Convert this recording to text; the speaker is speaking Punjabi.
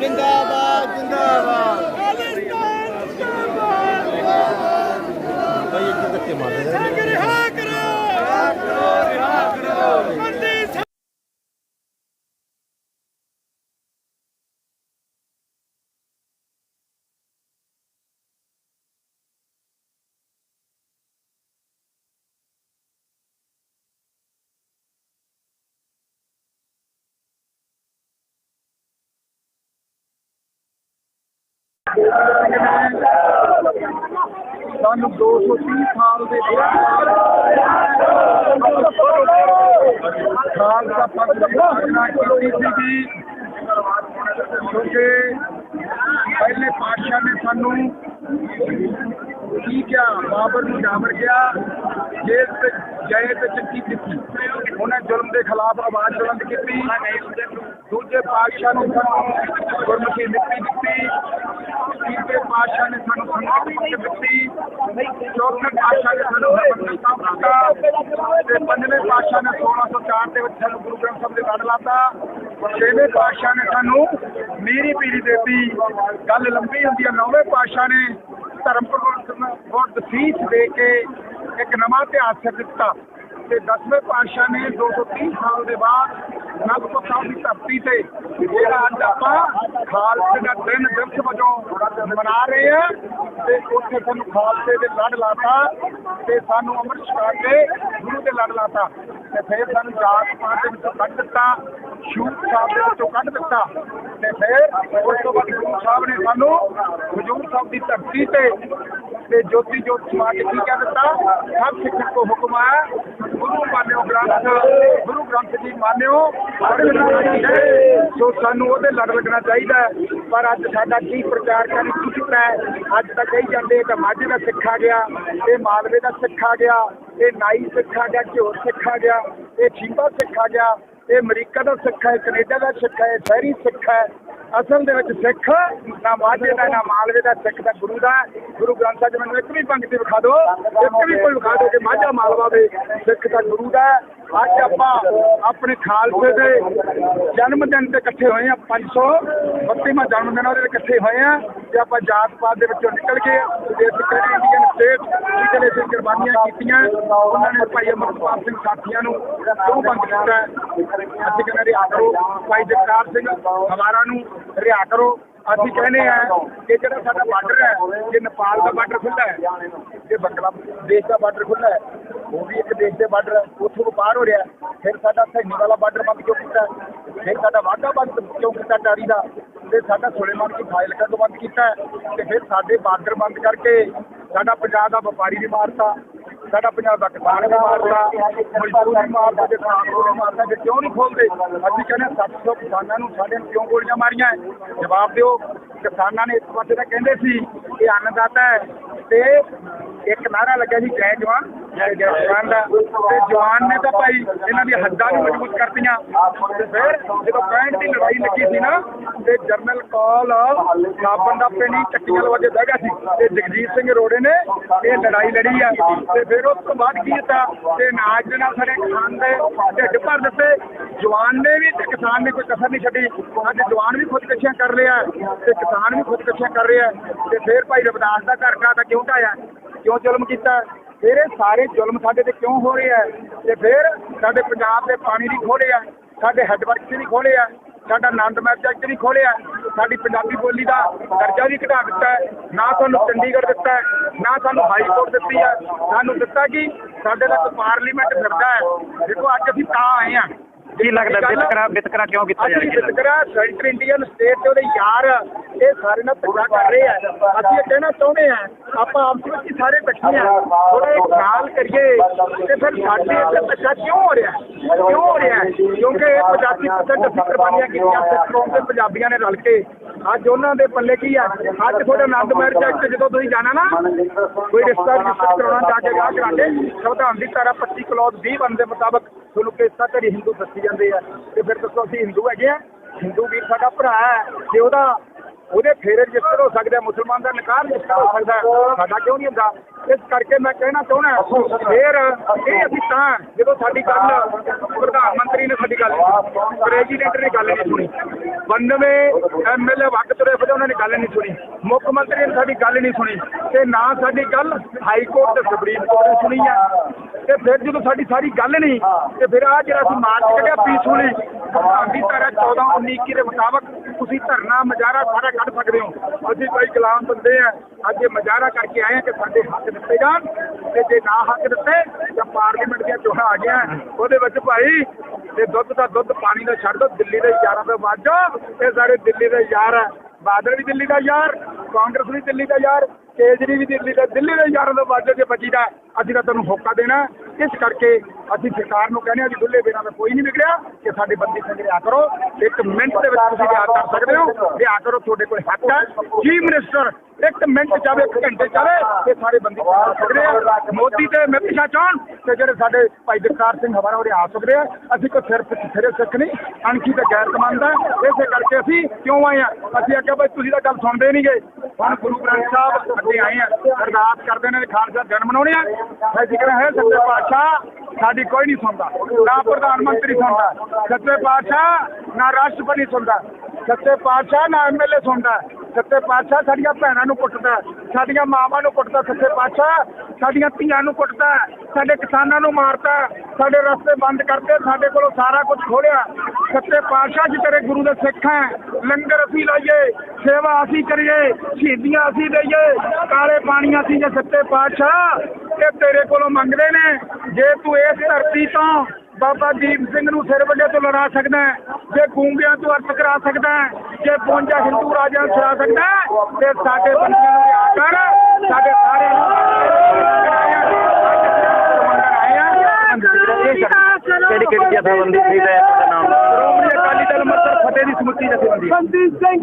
ਜਿੰਦਾਬਾਦ ਜਿੰਦਾਬਾਦ। ਖਾਲਿਸਤਾਨ ਜਿੰਦਾਬਾਦ। ਬਈ ਇੱਕ ਧੱਕੇ ਮਾਰਦੇ ਨੇ ਸੰਗ ਰਿਹਾ ਕਰੋ ਰਿਹਾ ਕਰੋ ਬੰਦੀ ਸਿੰਘ ਸਾਨੂੰ 230 ਸਾਲ ਦੇ ਖਾਲਸਾ ਪੰਥ ਦੀ ਸਾਜਨਾ ਕੀਤੀ ਸੀਗੀ ਕਿਉਂਕਿ ਪਹਿਲੇ ਪਾਤਸ਼ਾਹ ਨੇ ਸਾਨੂੰ ਕੀ ਕਿਹਾ? ਬਾਬਰ ਨੂੰ ਜਾਵੜ ਗਿਆ ਜੇਲ੍ਹ ਤੇ ਜਏ ਤੇ ਚੱਕੀ ਕੀਤੀ ਉਹਨੇ ਜ਼ੁਲਮ ਦੇ ਖਿਲਾਫ ਆਵਾਜ਼ ਬੁਲੰਦ ਕੀਤੀ। ਦੂਜੇ ਪਾਤਸ਼ਾਹ ਨੇ ਸਾਨੂੰ ਗੁਰਮੁਖੀ ਮਿੱਟੀ ਦਿੱਤੀ। ਤੀਜੇ ਪਾਤਸ਼ਾਹ ਨੇ ਸਾਨੂੰ ਸੰਗਤ ਦਿੱਤੀ। ਚੌਥੇ ਪਾਤਸ਼ਾਹ ਨੇ ਸਾਨੂੰ ਹਰਮੰਦਰ ਸਾਹਿਬ ਦਿੱਤਾ। ਤੇ ਪੰਜਵੇਂ ਪਾਤਸ਼ਾਹ ਨੇ 1604 ਦੇ ਵਿੱਚ ਸਾਨੂੰ ਗੁਰੂ ਗ੍ਰੰਥ ਸਾਹਿਬ ਦੇ ਲੜ ਲਾਤਾ। ਛੇਵੇਂ ਪਾਤਸ਼ਾਹ ਨੇ ਸਾਨੂੰ ਮੀਰੀ ਪੀਰੀ ਦੇਤੀ। ਗੱਲ ਲੰਬੀ ਹੁੰਦੀ ਹੈ ਨੌਵੇਂ ਪਾਤਸ਼ਾਹ ਨੇ ਧਰਮ ਪ੍ਰਵਰਤਨ ਬਹੁਤ ਦਸੀਸ ਦੇ ਕੇ ਇੱਕ ਨਵਾਂ ਇਤਿਹਾਸ ਦਿੱਤਾ। ਤੇ 10ਵੇਂ ਪਾਤਸ਼ਾਹ ਨੇ 230 ਸਾਲ ਦੇ ਬਾਅਦ ਨਗਪੁਰ ਦੀ ਧਰਤੀ ਤੇ ਜਿਹੜਾ ਅੱਜ ਆਪਾਂ ਖਾਲਸੇ ਦਾ ਦਿਨ ਦਿਵਸ ਵਜੋਂ ਮਨਾ ਰਹੇ ਆ ਤੇ ਉੱਥੇ ਸਾਨੂੰ ਖਾਲਸੇ ਦੇ ਲੜ ਲਾਤਾ ਤੇ ਸਾਨੂੰ ਅੰਮ੍ਰਿਤ ਛਕਾ ਕੇ ਗੁਰੂ ਦੇ ਲੜ ਲਾਤਾ ਤੇ ਫਿਰ ਸਾਨੂੰ ਜਾਤ ਪਾਤ ਦੇ ਵਿੱਚੋਂ ਕੱਢ ਦਿੱਤਾ ਸ਼ੂਟ ਸਾਹਿਬ ਦੇ ਵਿੱਚੋਂ ਕੱਢ ਦਿੱਤਾ ਤੇ ਫਿਰ ਉਸ ਤੋਂ ਬਾਅਦ ਗੁਰੂ ਸਾਹਿਬ ਨੇ ਸਾਨੂੰ ਹਜੂਰ ਸਾਹਿਬ ਦੀ ਧਰਤੀ ਤੇ ਤੇ ਜੋਤੀ ਜੋਤ ਸਮਾ ਕੇ ਕੀ ਕਹਿ ਦਿੱਤਾ। ਸਭ ਸਿੱਖਾਂ ਕੋ ਹੁਕਮ ਹੈ ਗੁਰੂ ਮਾਨਿਓ ਗ੍ਰੰਥ ਗੁਰੂ ਗ੍ਰੰਥ ਜੀ ਮਾਨਿਓ। ਸੋ ਸਾਨੂੰ ਉਹਦੇ ਲੜ ਲੱਗਣਾ ਚਾਹੀਦਾ ਹੈ। ਪਰ ਅੱਜ ਸਾਡਾ ਕੀ ਪ੍ਰਚਾਰ ਕਰਨ ਕੀਤਾ ਹੈ? ਅੱਜ ਤਾਂ ਕਹੀ ਜਾਂਦੇ ਇਹ ਤਾਂ ਮਾਝੇ ਦਾ ਸਿੱਖ ਆ ਗਿਆ, ਇਹ ਮਾਲਵੇ ਦਾ ਸਿੱਖ ਆ ਗਿਆ, ਇਹ ਨਾਈ ਸਿੱਖ ਆ ਗਿਆ ਝੋਰ ਸਿੱਖ ਆ ਗਿਆ, ਇਹ ਛੀਂਬਾ ਸਿੱਖ ਆ ਗਿਆ। ਇਹ ਅਮਰੀਕਾ ਦਾ ਸਿੱਖ ਹੈ, ਕੈਨੇਡਾ ਦਾ ਸਿੱਖ ਹੈ ਸ਼ਹਿਰੀ ਸਿੱਖ ਹੈ। ਅਸਲ ਦੇ ਵਿੱਚ ਸਿੱਖ ਨਾ ਮਾਝੇ ਦਾ, ਨਾ ਮਾਲਵੇ ਦਾ ਸਿੱਖ ਦਾ ਗੁਰੂ ਦਾ। ਗੁਰੂ ਗ੍ਰੰਥ ਸਾਹਿਬ ਮੈਨੂੰ ਇੱਕ ਵੀ ਪੰਕਤੀ ਵਿਖਾ ਦਿਓ, ਇੱਕ ਵੀ ਕੋਈ ਵਿਖਾ ਦਿਓ ਕਿ ਮਾਝਾ ਮਾਲਵਾ ਦੇ ਸਿੱਖ ਦਾ ਗੁਰੂ ਦਾ। ਅੱਜ ਆਪਾਂ ਆਪਣੇ ਖਾਲਸੇ ਦੇ ਜਨਮ ਦਿਨ ਤੇ ਇਕੱਠੇ ਹੋਏ ਆ 532ਵਾਂ ਜਨਮ ਦਿਨ ਉਹਦੇ ਇਕੱਠੇ ਹੋਏ ਆ ਤੇ ਆਪਾਂ ਜਾਤ ਪਾਤ ਦੇ ਵਿੱਚੋਂ ਨਿਕਲ ਕੇ ਤੇ ਅਸੀਂ ਇੰਡੀਅਨ ਸਟੇਟ ਜਿਹੜੇ ਅਸੀਂ ਕੁਰਬਾਨੀਆਂ ਕੀਤੀਆਂ, ਉਹਨਾਂ ਨੇ ਭਾਈ ਅਮਰਪਾਲ ਸਿੰਘ ਸਾਥੀਆਂ ਨੂੰ ਕਿਉਂ ਬੰਦ ਕੀਤਾ ਅਸੀਂ ਕਹਿੰਦੇ ਰਿਹਾ ਕਰੋ, ਭਾਈ ਜਗਤਾਰ ਸਿੰਘ ਹਵਾਰਾ ਨੂੰ ਰਿਹਾ ਕਰੋ। ਅਸੀਂ ਕਹਿੰਦੇ ਆ ਕਿ ਜਿਹੜਾ ਸਾਡਾ ਬਾਰਡਰ ਹੈ, ਜੇ ਨੇਪਾਲ ਦਾ ਬਾਰਡਰ ਖੁੱਲ੍ਹਾ ਹੈ, ਜੇ ਬੰਗਲਾਦੇਸ਼ ਦਾ ਬਾਰਡਰ ਖੁੱਲ੍ਹਾ ਹੈ, ਉਹ ਵੀ ਇੱਕ ਦੇਸ਼ ਦੇ ਬਾਰਡਰ ਹੈ, ਉੱਥੋਂ ਵਪਾਰ ਹੋ ਰਿਹਾ ਫਿਰ ਸਾਡਾ ਸੈਨੀ ਵਾਲਾ ਬਾਰਡਰ ਬੰਦ ਕਿਉਂ ਕੀਤਾ ਫਿਰ ਸਾਡਾ ਵਾਹਗਾ ਬੰਦ ਕਿਉਂ ਕੀਤਾ ਟਾਰੀ ਦਾ ਤੇ ਸਾਡਾ ਸੁਲੇਮਾਨ ਕੀ ਫਾਈਲ ਤੋਂ ਬੰਦ ਕੀਤਾ ਹੈ। ਤੇ ਫਿਰ ਸਾਡੇ ਬਾਰਡਰ ਬੰਦ ਕਰਕੇ ਸਾਡਾ ਪੰਜਾਬ ਦਾ ਵਪਾਰੀ ਵੀ ਮਾਰਤਾ ਸਾਡਾ ਪੰਜਾਬ ਦਾ ਕਿਸਾਨ ਵੀ ਮਾਰਤਾ ਮਜ਼ਦੂਰ ਵੀ ਮਾਰਤਾ ਤੇ ਕਾਂਗਰਸ ਵੀ ਮਾਰਤਾ ਜੇ ਕਿਉਂ ਨਹੀਂ ਖੋਲਦੇ? ਅਸੀਂ ਕਹਿੰਦੇ 700 ਕਿਸਾਨਾਂ ਨੂੰ ਸਾਡੇ ਨੂੰ ਕਿਉਂ ਗੋਲੀਆਂ ਮਾਰੀਆਂ? ਜਵਾਬ ਦਿਓ, ਕਿਸਾਨਾਂ ਨੇ ਇੱਕ ਪਾਸੇ ਤਾਂ ਕਹਿੰਦੇ ਸੀ ਇਹ ਅੰਨਦਾਤਾ ਹੈ ਤੇ ਇੱਕ ਨਾਰਾ ਲੱਗਿਆ ਸੀ ਜੈ ਜਵਾਨ ਜੈ ਜਵਾਨ ਦਾ। ਤੇ ਜਵਾਨ ਨੇ ਤਾਂ ਭਾਈ ਇਹਨਾਂ ਦੀ ਹੱਦਾਂ ਨੂੰ ਮਜ਼ਬੂਤ ਕਰਤੀਆਂ। ਤੇ ਫਿਰ ਜਦੋਂ 65 ਦੀ ਲੜਾਈ ਲੱਗੀ ਸੀ ਨਾ ਤੇ ਜਰਨਲ ਕੌਲ ਸਾਬਣ ਦਾ ਪਿੰਡੀ ਚੱਕੀਆਂ ਲਵਾ ਕੇ ਸੀ ਤੇ ਜਗਜੀਤ ਸਿੰਘ ਰੋੜੇ ਨੇ ਇਹ ਲੜਾਈ ਲੜੀ ਆ ਤੇ ਫਿਰ ਉਸ ਤੋਂ ਬਾਅਦ ਕੀ ਕੀਤਾ ਤੇ ਨਾਜ ਦੇ ਨਾਲ ਸਾਡੇ ਕਿਸਾਨ ਦੇ ਢਿੱਡ ਭਰ ਦਿੱਤੇ। ਜਵਾਨ ਨੇ ਵੀ ਤੇ ਕਿਸਾਨ ਨੇ ਕੋਈ ਕਸਰ ਨਹੀਂ ਛੱਡੀ। ਅੱਜ ਜਵਾਨ ਵੀ ਖੁਦਕਸ਼ੀਆਂ ਕਰ ਰਿਹਾ ਤੇ ਕਿਸਾਨ ਵੀ ਖੁਦਕਸ਼ੀਆਂ ਕਰ ਰਿਹਾ ਤੇ ਫਿਰ ਭਾਈ ਰਵਿਦਾਸ ਦਾ ਘਰ ਢਾਹ ਤਾਂ ਕਿਉਂ ਢਾਇਆ? ਕਿਉਂ ਜ਼ੁਲਮ ਕੀਤਾ? ਫਿਰ ਇਹ ਸਾਰੇ ਜ਼ੁਲਮ ਸਾਡੇ ਤੇ ਕਿਉਂ ਹੋ ਰਹੇ ਹੈ? ਤੇ ਫਿਰ ਸਾਡੇ ਪੰਜਾਬ ਦੇ ਪਾਣੀ ਦੀ ਖੋਲੇ ਆ ਸਾਡੇ ਹੈੱਡਵਰਕ 'ਚ ਵੀ ਖੋਲੇ ਆ ਸਾਡਾ ਆਨੰਦ ਮੈਚ ਵੀ ਖੋਲਿਆ ਸਾਡੀ ਪੰਜਾਬੀ ਬੋਲੀ ਦਾ ਦਰਜਾ ਵੀ ਘਟਾ ਦਿੱਤਾ ਹੈ। ਨਾ ਸਾਨੂੰ ਚੰਡੀਗੜ੍ਹ ਦਿੱਤਾ ਹੈ ਨਾ ਸਾਨੂੰ ਹਾਈ ਕੋਰਟ ਦਿੱਤੀ ਹੈ। ਸਾਨੂੰ ਦਿੱਤਾ ਕਿ ਸਾਡੇ ਤੱਕ ਪਾਰਲੀਮੈਂਟ ਫਿਰਦਾ ਹੈ। ਦੇਖੋ ਅੱਜ ਅਸੀਂ ਤਾਂ ਆਏ ਆ ਕੀ ਲੱਗਦਾ ਵਿਤਕਰਾ ਵਿਤਕਰਾ ਕਿਉਂ ਕੀਤਾ ਜਾ ਰਿਹਾ? ਵਿਤਕਰਾ ਸੈਂਟਰ ਇੰਡੀਅਨ ਸਟੇਟ ਤੇ ਉਹਦੇ ਯਾਰ ਇਹ ਸਾਰੇ ਨਾਲ ਧੱਕਾ ਕਰ ਰਹੇ ਆ। ਅਸੀਂ ਇਹ ਕਹਿਣਾ ਚਾਹੁੰਦੇ ਆ ਆਪਾਂ ਆਪਸ ਵਿੱਚ ਹੀ ਸਾਰੇ ਇਕੱਠੇ ਆ ਥੋੜਾ ਇੱਕ ਖਿਆਲ ਕਰੀਏ। ਤੇ ਫਿਰ ਸਾਡੇ ਇੱਥੇ ਧੱਕਾ ਕਿਉਂ ਹੋ ਰਿਹਾ? ਕਿਉਂ ਹੋ ਰਿਹਾ? ਕਿਉਂਕਿ 85% ਅਸੀਂ ਕੁਰਬਾਨੀਆਂ ਕੀਤੀਆਂ, ਸਿੱਖ ਕੌਮ ਪੰਜਾਬੀਆਂ ਨੇ ਰਲ ਕੇ। ਅੱਜ ਉਹਨਾਂ ਦੇ ਪੱਲੇ ਕੀ ਆ? ਅੱਜ ਤੁਹਾਡਾ ਆਨੰਦ ਮੈਰਿਜ ਐਕਟ ਜਦੋਂ ਤੁਸੀਂ ਜਾਣਾ ਨਾ, ਕੋਈ ਰਿਸ਼ਤਾ ਰਜਿਸਟਰ ਕਰਾਉਣਾ, ਜਾ ਕੇ ਵਿਆਹ ਕਰਾ ਸੰਵਿਧਾਨ ਦੀ ਧਾਰਾ 25 ਕਲੌਜ਼ 20 ਬਣ ਦੇ ਮੁਤਾਬਕ ਤੁਹਾਨੂੰ ਕਿਸਤਾ ਧਰੀ ਹਿੰਦੂ ਦੱਸੀ ਜਾਂਦੇ ਆ। ਤੇ ਫਿਰ ਦੱਸੋ, ਅਸੀਂ ਹਿੰਦੂ ਹੈਗੇ ਆ। ਹਿੰਦੂ ਵੀਰ ਸਾਡਾ ਭਰਾ ਹੈ। ਜੇ ਉਹਦਾ, ਉਹਦੇ ਫੇਰੇ ਰਜਿਸਟਰ ਹੋ ਸਕਦਾ, ਮੁਸਲਮਾਨ ਦਾ ਨਿਕਾਹ ਰਜਿਸਟਰ ਹੋ ਸਕਦਾ, ਸਾਡਾ ਕਿਉਂ ਨਹੀਂ ਹੁੰਦਾ? ਇਸ ਕਰਕੇ ਮੈਂ ਕਹਿਣਾ ਚਾਹੁੰਦਾ ਫੇਰ ਇਹ ਅਸੀਂ ਤਾਂ ਜਦੋਂ ਸਾਡੀ ਗੱਲ ਪ੍ਰਧਾਨ ਮੰਤਰੀ ਨੇ ਸਾਡੀ ਗੱਲ ਪ੍ਰੈਜ਼ੀਡੈਂਟ ਨੇ ਗੱਲ ਨਹੀਂ ਸੁਣੀ 92 ਐਮਐਲਏ ਵਕਤ ਤੁਰੇ ਫਿਰਦੇ ਉਹਨਾਂ ਨੇ ਗੱਲ ਨਹੀਂ ਸੁਣੀ, ਮੁੱਖ ਮੰਤਰੀ ਨੇ ਸਾਡੀ ਗੱਲ ਨਹੀਂ ਸੁਣੀ, ਤੇ ਨਾ ਸਾਡੀ ਗੱਲ ਹਾਈ ਕੋਰਟ ਤੇ ਸੁਪਰੀਮ ਕੋਰਟ ਨੇ ਸੁਣੀ ਆ। ਤੇ ਫਿਰ ਜਦੋਂ ਸਾਡੀ ਸਾਰੀ ਗੱਲ ਨਹੀਂ, ਤੇ ਫਿਰ ਆ ਜਿਹੜਾ ਅਸੀਂ ਮਾਰਚ ਕੱਢਿਆ ਪੀਸਫੁਲੀ ਸੰਵਿਧਾਨ ਧਾਰਾ 14 19 ਦੇ ਮੁਤਾਬਕ ਤੁਸੀਂ ਧਰਨਾ ਮਜਾਰਾ ਸਾਰਾ ਕੱਢ ਸਕਦੇ ਹੋ। ਅਸੀਂ ਕੋਈ ਗੁਲਾਮ ਬੰਦੇ ਆ, ਅੱਜ ਇਹ ਮਜਾਰਾ ਕਰਕੇ ਆਏ ਆ ਕਿ ਸਾਡੇ ਹੱਕ ਦਿੱਤੇ ਜਾਣ ਤੇ ਜੇ ਨਾ ਹੱਕ ਦਿੱਤੇ ਤਾਂ ਪਾਰਲੀਮੈਂਟ ਦੀਆਂ ਚੋਣਾਂ ਆ ਗਈਆਂ। ਉਹਦੇ ਵਿੱਚ ਭਾਈ ਤੇ ਦੁੱਧ ਦਾ ਦੁੱਧ, ਪਾਣੀ ਦਾ ਛੱਡ ਦੋ, ਦਿੱਲੀ ਦੇ ਯਾਰਾਂ ਤੋਂ ਬਾਜੋ ਇਹ ਸਾਰੇ ਦਿੱਲੀ ਦੇ ਯਾਰ ਆ। ਬਾਦਲ ਵੀ ਦਿੱਲੀ ਦਾ ਯਾਰ, ਕਾਂਗਰਸ ਵੀ ਦਿੱਲੀ ਦਾ ਯਾਰ। ਕੇਜਰੀ ਵੀ ਦਿੱਲੀ ਦਾ ਦਿੱਲੀ ਦੇ ਯਾਰਾਂ ਤੋਂ ਬਾਜੋ ਜੇ ਬਚੀ ਦਾ ਅਸੀਂ ਤਾਂ ਤੁਹਾਨੂੰ ਹੋਕਾ ਦੇਣਾ। ਇਸ ਕਰਕੇ ਅਸੀਂ ਸਰਕਾਰ ਨੂੰ ਕਹਿੰਦੇ ਆ ਵੀ ਦੁੱਲੇ ਬਿਨਾਂ ਦਾ ਕੋਈ ਨਹੀਂ ਵਿਗੜਿਆ, ਕਿ ਸਾਡੇ ਬੰਦੀ ਸਿੰਘ ਰਿਆ ਕਰੋ। ਇੱਕ ਮਿੰਟ ਦੇ ਵਿੱਚ ਤੁਸੀਂ ਰਿਆ ਕਰ ਸਕਦੇ ਹੋ। ਰਿਆ ਕਰੋ, ਤੁਹਾਡੇ ਕੋਲ ਹੱਕ ਹੈ। ਚੀਫ ਮਿਨਿਸਟਰ, ਇੱਕ ਮਿੰਟ ਚਾਵੇ ਇੱਕ ਘੰਟੇ ਚਾਵੇ ਇਹ ਸਾਰੇ ਬੰਦੀ ਆ ਸਕਦੇ ਆ। ਮੋਦੀ ਤੇ ਅਮਿਤ ਸ਼ਾਹ ਚਾਹਣ ਤੇ ਜਿਹੜੇ ਸਾਡੇ ਭਾਈ ਜਗਤਾਰ ਸਿੰਘ ਹਵਾਰਾ ਉਹ ਆ ਸਕਦੇ ਆ। ਅਸੀਂ ਕੋਈ ਸਿਰਫ ਸਿਰੇ ਸਿੱਖ ਨਹੀਂ, ਅਣਖੀ ਤੇ ਗੈਰ ਕਮਾਂਦਾ ਇਸੇ ਕਰਕੇ ਅਸੀਂ ਕਿਉਂ ਆਏ ਆ? ਅਸੀਂ ਆਖਿਆ ਭਾਈ ਤੁਸੀਂ ਤਾਂ ਗੱਲ ਸੁਣਦੇ ਨਹੀਂ ਗਏ ਹੁਣ ਗੁਰੂ ਗ੍ਰੰਥ ਸਾਹਿਬ ਅੱਗੇ ਆਏ ਆ, ਅਰਦਾਸ ਕਰਦੇ ਨੇ ਖਾਲਸਾ ਜਨਮ ਮਨਾਉਣੇ ਆ। ਅਸੀਂ ਕਹਿੰਦੇ ਹੈ, ਸੱਚੇ ਪਾਤਸ਼ਾਹ, ਸਾਡੀ ਕੋਈ ਨਹੀਂ ਸੁਣਦਾ। ਨਾ ਪ੍ਰਧਾਨ ਮੰਤਰੀ ਸੁਣਦਾ, ਸੱਚੇ ਪਾਤਸ਼ਾਹ, ਨਾ ਰਾਸ਼ਟਰਪਤੀ ਸੁਣਦਾ। ਸੱਚੇ ਪਾਤਸ਼ਾਹ, ਨਾ ਐਮਐਲਏ ਸੁਣਦਾ। ਸੱਚੇ ਪਾਤਸ਼ਾਹ ਸਾਡੀਆਂ ਭੈਣਾਂ ਨੂੰ ਕੁੱਟਦਾ। ਸਾਡੀਆਂ ਮਾਵਾਂ ਨੂੰ ਕੁੱਟਦਾ ਸੱਚੇ ਪਾਤਸ਼ਾਹ, ਸਾਡੀਆਂ ਧੀਆਂ ਨੂੰ ਕੁੱਟਦਾ, ਸਾਡੇ ਕਿਸਾਨਾਂ ਨੂੰ ਮਾਰਦਾ, ਸਾਡੇ ਰਸਤੇ ਬੰਦ ਕਰਕੇ ਸਾਡੇ ਕੋਲੋਂ ਸਾਰਾ ਕੁਝ ਖੋਲਿਆ। ਸੱਚੇ ਪਾਤਸ਼ਾਹ ਜੀ ਤੇਰੇ ਗੁਰੂ ਦੇ ਸਿੱਖ ਹੈ। ਲੰਗਰ ਅਸੀਂ ਲਾਈਏ, ਸੇਵਾ ਅਸੀਂ ਕਰੀਏ, ਸ਼ਹੀਦੀਆਂ ਅਸੀਂ ਦਈਏ, ਕਾਲੇ ਪਾਣੀਆਂ ਅਸੀਂ ਜੇ ਸੱਚੇ ਪਾਤਸ਼ਾਹ ਇਹ ਤੇਰੇ ਕੋਲੋਂ ਮੰਗਦੇ ਨੇ, ਜੇ ਤੂੰ ਇਸ ਧਰਤੀ ਤੋਂ ਬਾਬਾ ਦੀਪ ਸਿੰਘ ਨੂੰ ਸਿਰ ਵੱਡੇ ਤੋਂ ਲੜਾ ਸਕਦਾ ਜੇ ਗੂੰਗਿਆਂ ਤੋਂ ਅਰਥ ਕਰਾ ਸਕਦਾ ਜੇ 52 ਹਿੰਦੂ ਰਾਜਿਆਂ ਨੂੰ ਛੁਡਾ ਸਕਦਾ ਤੇ ਸਾਡੇ ਬੰਦਿਆਂ ਕਿਹੜੀ ਜਥੇਬੰਦੀ ਖਰੀਦਾ ਹੈ ਤੁਹਾਡਾ ਨਾਮ? ਸ਼੍ਰੋਮਣੀ ਅਕਾਲੀ ਦਲ ਮੱਤਰ ਫਤਿਹ ਦੀ ਸਮੁੱਚੀ ਜਥੇਬੰਦੀ। ਬੰਦੀ ਸਿੰਘ